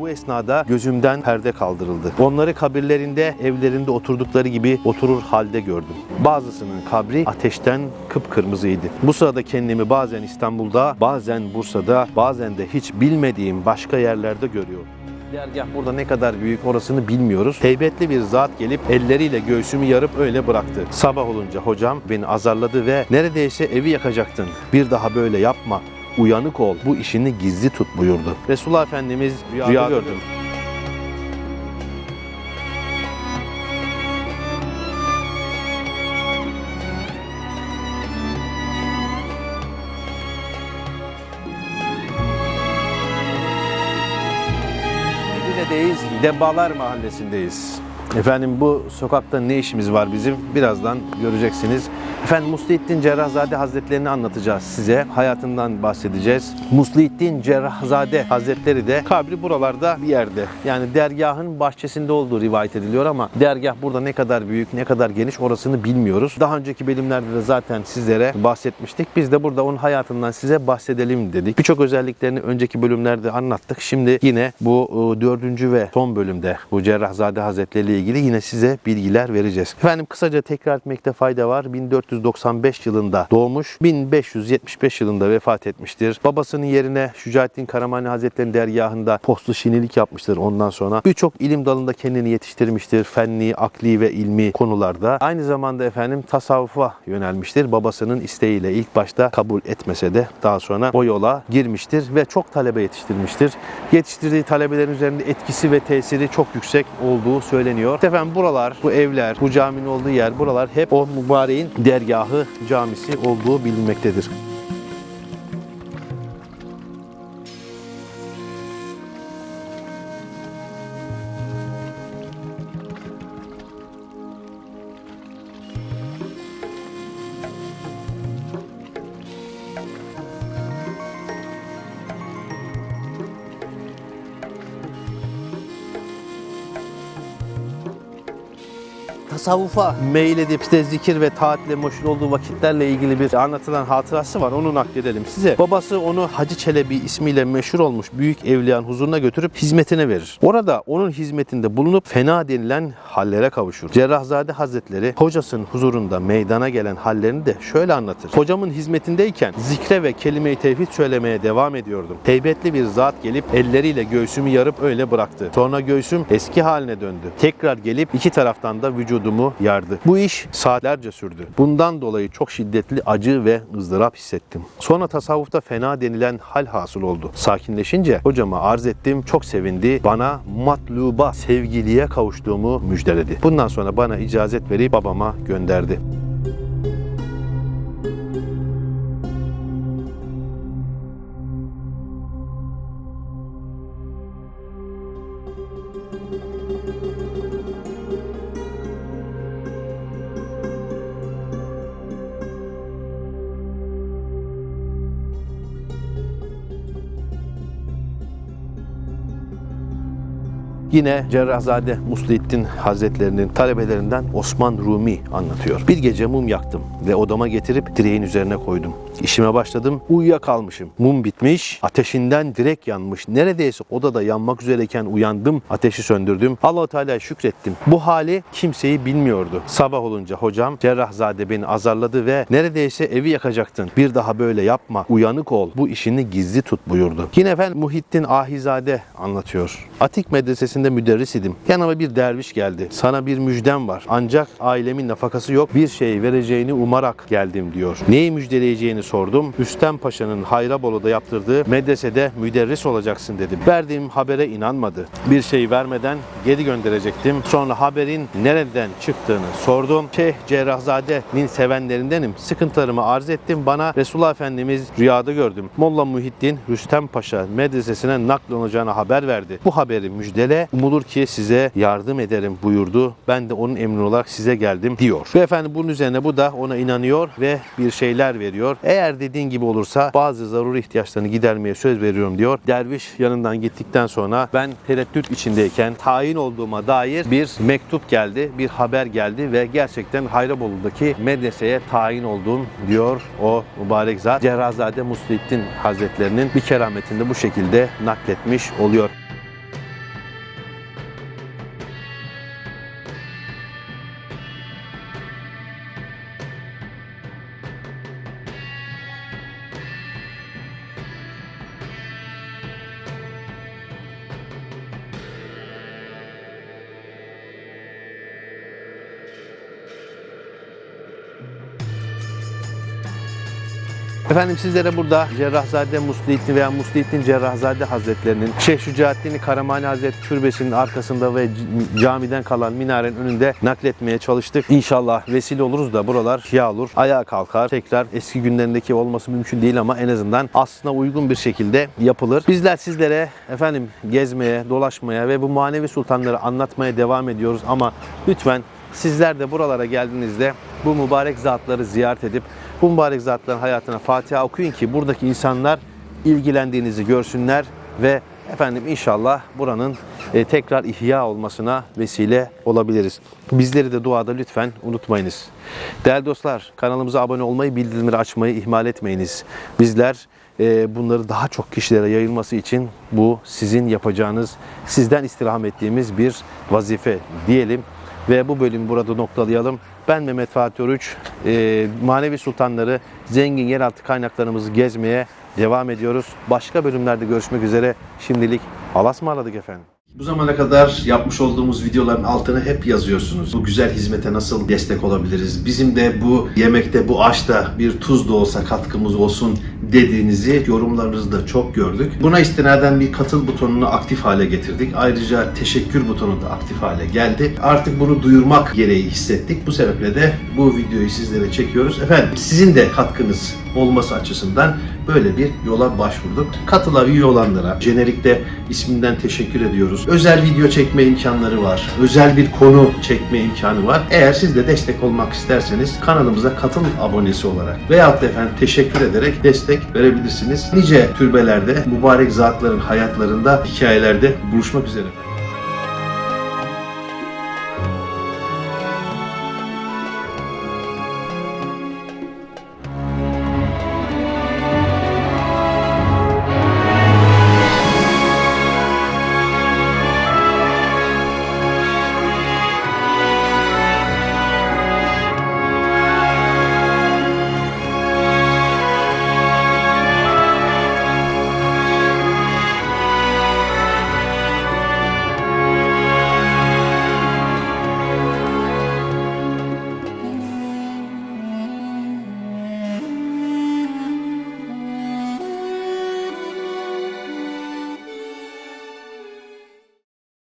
bu esnada gözümden perde kaldırıldı. Onları kabirlerinde, evlerinde oturdukları gibi oturur halde gördüm. Bazısının kabri ateşten kıpkırmızıydı. Bu sırada kendimi bazen İstanbul'da, bazen Bursa'da, bazen de hiç bilmediğim başka yerlerde görüyorum. Dergah burada ne kadar büyük orasını bilmiyoruz. Heybetli bir zat gelip elleriyle göğsümü yarıp öyle bıraktı. Sabah olunca hocam beni azarladı ve neredeyse evi yakacaktın. Bir daha böyle yapma. Uyanık ol. Bu işini gizli tut buyurdu. Resulullah Efendimiz rüyada, gördüm. Medine'deyiz, Debbalar Mahallesi'ndeyiz. Efendim bu sokakta ne işimiz var bizim? Birazdan göreceksiniz. Efendim Muslihattin Cerrahzade Hazretlerini anlatacağız size. Hayatından bahsedeceğiz. Muslihattin Cerrahzade Hazretleri de kabri buralarda bir yerde. Yani dergahın bahçesinde olduğu rivayet ediliyor ama dergah burada ne kadar büyük, ne kadar geniş orasını bilmiyoruz. Daha önceki bölümlerde de zaten sizlere bahsetmiştik. Biz de burada onun hayatından size bahsedelim dedik. Birçok özelliklerini önceki bölümlerde anlattık. Şimdi yine bu e, dördüncü ve son bölümde bu Cerrahzade Hazretleri ilgili yine size bilgiler vereceğiz. Efendim kısaca tekrar etmekte fayda var. 1495 yılında doğmuş, 1575 yılında vefat etmiştir. Babasının yerine Şücaettin Karamani Hazretleri'nin dergahında postlu şinilik yapmıştır ondan sonra. Birçok ilim dalında kendini yetiştirmiştir. Fenli, akli ve ilmi konularda. Aynı zamanda efendim tasavvufa yönelmiştir. Babasının isteğiyle ilk başta kabul etmese de daha sonra o yola girmiştir ve çok talebe yetiştirmiştir. Yetiştirdiği talebelerin üzerinde etkisi ve tesiri çok yüksek olduğu söyleniyor. Efendim buralar, bu evler, bu caminin olduğu yer, buralar hep o mübareğin dergahı, camisi olduğu bilinmektedir. Tasavvufa meyledip işte zikir ve taatle meşhur olduğu vakitlerle ilgili bir anlatılan hatırası var. Onu nakledelim size. Babası onu Hacı Çelebi ismiyle meşhur olmuş büyük evliyanın huzuruna götürüp hizmetine verir. Orada onun hizmetinde bulunup fena denilen hallere kavuşur. Cerrahzade Hazretleri hocasının huzurunda meydana gelen hallerini de şöyle anlatır. Hocamın hizmetindeyken zikre ve kelime-i tevhid söylemeye devam ediyordum. Heybetli bir zat gelip elleriyle göğsümü yarıp öyle bıraktı. Sonra göğsüm eski haline döndü. Tekrar gelip iki taraftan da vücudumu yardı. Bu iş saatlerce sürdü. Bundan dolayı çok şiddetli acı ve ızdırap hissettim. Sonra tasavvufta fena denilen hal hasıl oldu. Sakinleşince hocama arz ettim. Çok sevindi. Bana matluba, sevgiliye kavuştuğumu müjdeledi. Bundan sonra bana icazet verip babama gönderdi. Yine Cerrahzade Muslihattin Hazretlerinin talebelerinden Osman Rumi anlatıyor. Bir gece mum yaktım ve odama getirip direğin üzerine koydum. İşime başladım. Uyuyakalmışım. Mum bitmiş. Ateşinden direk yanmış. Neredeyse odada yanmak üzereyken uyandım. Ateşi söndürdüm. Allahu Teala'ya şükrettim. Bu hali kimseyi bilmiyordu. Sabah olunca hocam Cerrahzade beni azarladı ve neredeyse evi yakacaktın. Bir daha böyle yapma. Uyanık ol. Bu işini gizli tut buyurdu. Yine efendim Muhittin Ahizade anlatıyor. Atik medresesinde müderris idim. Yanıma bir derviş geldi. Sana bir müjdem var. Ancak ailemin nafakası yok. Bir şey vereceğini umarak geldim diyor. Neyi müjdeleyeceğini sordum. Rüstem Paşa'nın Hayrabolu'da yaptırdığı medresede müderris olacaksın dedim. Verdiğim habere inanmadı. Bir şey vermeden geri gönderecektim. Sonra haberin nereden çıktığını sordum. Şeyh Cerrahzade'nin sevenlerindenim. Sıkıntılarımı arz ettim. Bana Resulullah Efendimiz rüyada gördüm. Molla Muhittin Rüstem Paşa medresesine naklanacağını haber verdi. Bu haberi müjdele. Umulur ki size yardım ederim buyurdu. Ben de onun emri olarak size geldim diyor. Ve efendim bunun üzerine bu da ona inanıyor ve bir şeyler veriyor. Eğer dediğin gibi olursa bazı zaruri ihtiyaçlarını gidermeye söz veriyorum diyor. Derviş yanından gittikten sonra ben tereddüt içindeyken tayin olduğuma dair bir mektup geldi, bir haber geldi ve gerçekten Hayrabolu'daki medreseye tayin oldum diyor o mübarek zat. Cerrazade Muslihattin Hazretlerinin bir kerametinde bu şekilde nakletmiş oluyor. Efendim sizlere burada Cerrahzade Muslihattin veya Muslihattin Cerrahzade Hazretlerinin Şeyh Şücaettin Karamani Hazret Türbesi'nin arkasında ve camiden kalan minarenin önünde nakletmeye çalıştık. İnşallah vesile oluruz da buralar ihya olur, ayağa kalkar. Tekrar eski günlerindeki olması mümkün değil ama en azından aslına uygun bir şekilde yapılır. Bizler sizlere efendim gezmeye, dolaşmaya ve bu manevi sultanları anlatmaya devam ediyoruz ama lütfen sizler de buralara geldiğinizde bu mübarek zatları ziyaret edip bu mübarek zatların hayatına Fatiha okuyun ki buradaki insanlar ilgilendiğinizi görsünler ve efendim inşallah buranın e, tekrar ihya olmasına vesile olabiliriz. Bizleri de duada lütfen unutmayınız. Değerli dostlar kanalımıza abone olmayı, bildirimleri açmayı ihmal etmeyiniz. Bizler e, bunları daha çok kişilere yayılması için bu sizin yapacağınız, sizden istirham ettiğimiz bir vazife diyelim ve bu bölümü burada noktalayalım. Ben Mehmet Fatih Oruç. Ee, manevi sultanları, zengin yeraltı kaynaklarımızı gezmeye devam ediyoruz. Başka bölümlerde görüşmek üzere. Şimdilik Allah'a ısmarladık efendim. Bu zamana kadar yapmış olduğumuz videoların altına hep yazıyorsunuz. Bu güzel hizmete nasıl destek olabiliriz? Bizim de bu yemekte, bu aşta bir tuz da olsa katkımız olsun dediğinizi yorumlarınızda çok gördük. Buna istinaden bir katıl butonunu aktif hale getirdik. Ayrıca teşekkür butonu da aktif hale geldi. Artık bunu duyurmak gereği hissettik. Bu sebeple de bu videoyu sizlere çekiyoruz. Efendim sizin de katkınız olması açısından böyle bir yola başvurduk. Katıla üye olanlara jenerikte isminden teşekkür ediyoruz. Özel video çekme imkanları var. Özel bir konu çekme imkanı var. Eğer siz de destek olmak isterseniz kanalımıza katıl abonesi olarak veyahut da efendim teşekkür ederek destek verebilirsiniz. Nice türbelerde mübarek zatların hayatlarında hikayelerde buluşmak üzere efendim.